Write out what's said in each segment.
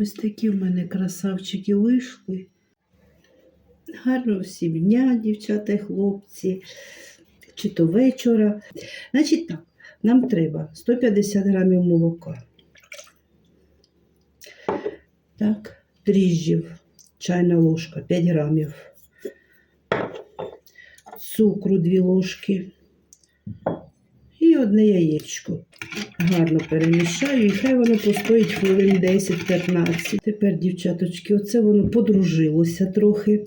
Ось такі в мене красавчики вийшли. Гарного всім дня, дівчата і хлопці, чи то вечора. Значить так, нам треба 150 грамів молока. Так, дріжджів, чайна ложка 5 грамів. Цукру 2 ложки. І одне яєчко. Гарно перемішаю, і хай воно постоїть хвилин 10-15. Тепер, дівчаточки, оце воно подружилося трохи.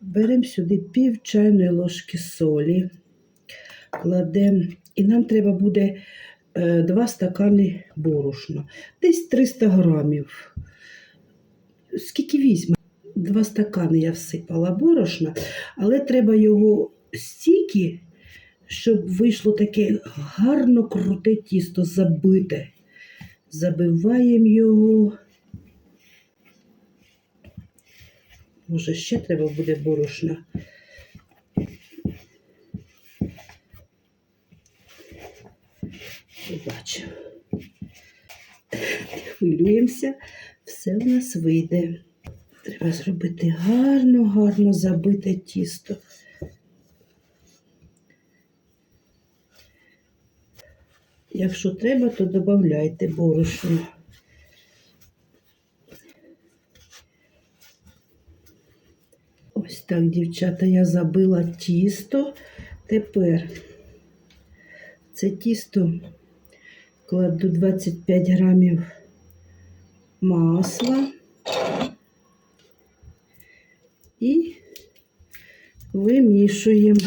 Беремо сюди пів чайної ложки солі, кладемо, і нам треба буде е, 2 стакани борошна. Десь 300 грамів. Скільки візьме? Два стакани я всипала борошна, але треба його стільки, щоб вийшло таке гарно круте тісто, забите. Забиваємо його. Може, ще треба буде борошна. Побачимо. Хвилюємося, все в нас вийде. Треба зробити гарно, гарно забите тісто. Якщо треба, то додавайте борошно. Ось так, дівчата, я забила тісто. Тепер це тісто кладу 25 грамів масла і вимішуємо.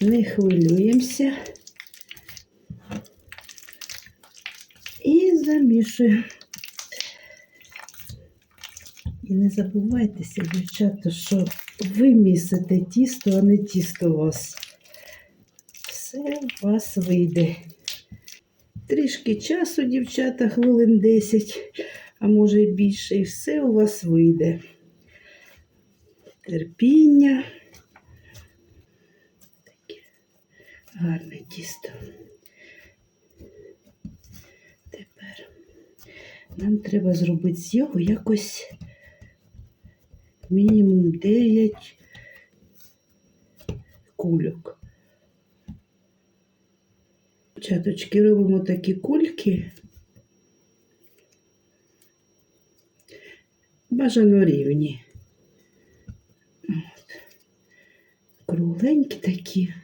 Не хвилюємося. І замішуємо. І не забувайтеся, дівчата, що ви місите тісто, а не тісто у вас. Все у вас вийде. Трішки часу, дівчата, хвилин 10, а може і більше, і все у вас вийде. Терпіння. Таке гарне тісто. Тепер нам треба зробити з його якось мінімум 9 кульок. Чаточки робимо такі кульки. Бажано рівні. От. Кругленькі такі.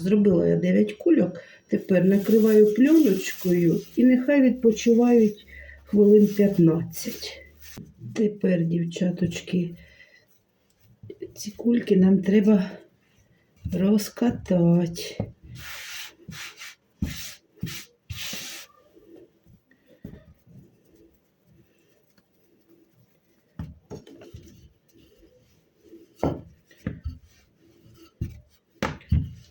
Зробила я 9 кульок. Тепер накриваю пленочкою і нехай відпочивають хвилин 15. Тепер, дівчаточки, ці кульки нам треба розкатати.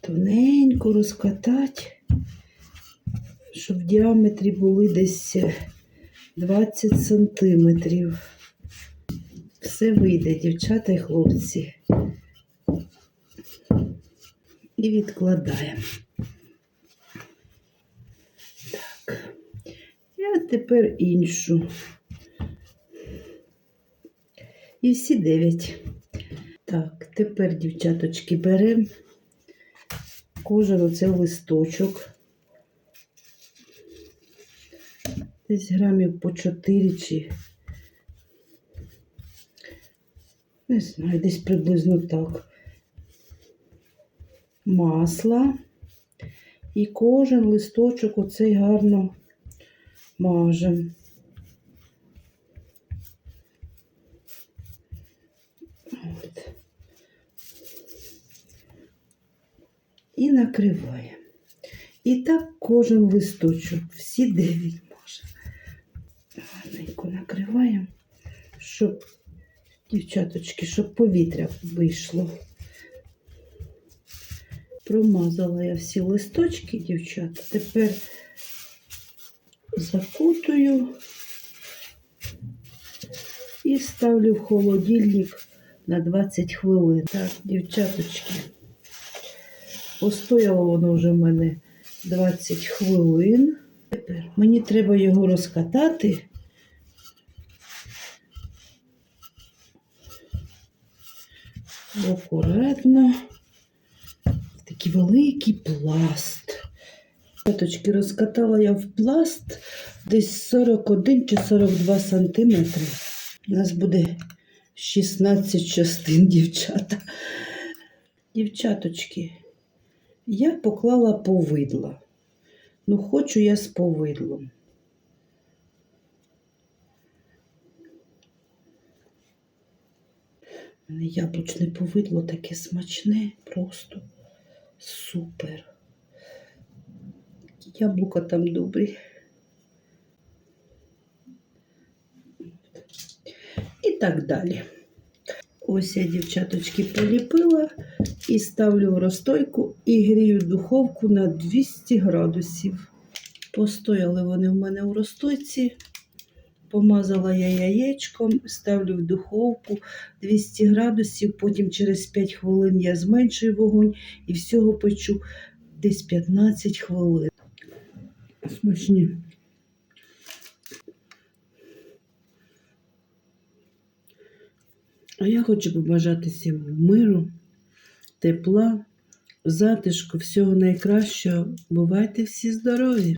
Тоненько розкатати, щоб в діаметрі були десь 20 сантиметрів. Все вийде, дівчата і хлопці. І відкладаємо. Так. А тепер іншу. І всі дев'ять. Так, тепер, дівчаточки, беремо кожен оцей листочок. Десь грамів по 4 чи не знаю, десь приблизно так. Масла. І кожен листочок оцей гарно мажем. І накриваємо. І так кожен листочок, всі дев'ять може. Гарненько накриваємо, щоб, дівчаточки, щоб повітря вийшло. Промазала я всі листочки, дівчата. Тепер закутую і ставлю в холодильник на 20 хвилин. Так, дівчаточки, Постояло воно вже в мене 20 хвилин. Тепер мені треба його розкатати. Акуратно. Такий великий пласт. П'яточки розкатала я в пласт десь 41 чи 42 сантиметри. У нас буде 16 частин, дівчата. Дівчаточки, я поклала повидла. Ну, хочу я з повидлом. Мене Яблучне повидло таке смачне, просто супер. Яблука там добрі. І так далі. Ось я, дівчаточки, поліпила і ставлю в розстойку і грію духовку на 200 градусів. Постояли вони в мене у розстойці. Помазала я яєчком, ставлю в духовку 200 градусів, потім через 5 хвилин я зменшую вогонь і всього печу десь 15 хвилин. Смачні. А я хочу побажати всім миру, тепла, затишку, всього найкращого. Бувайте всі здорові!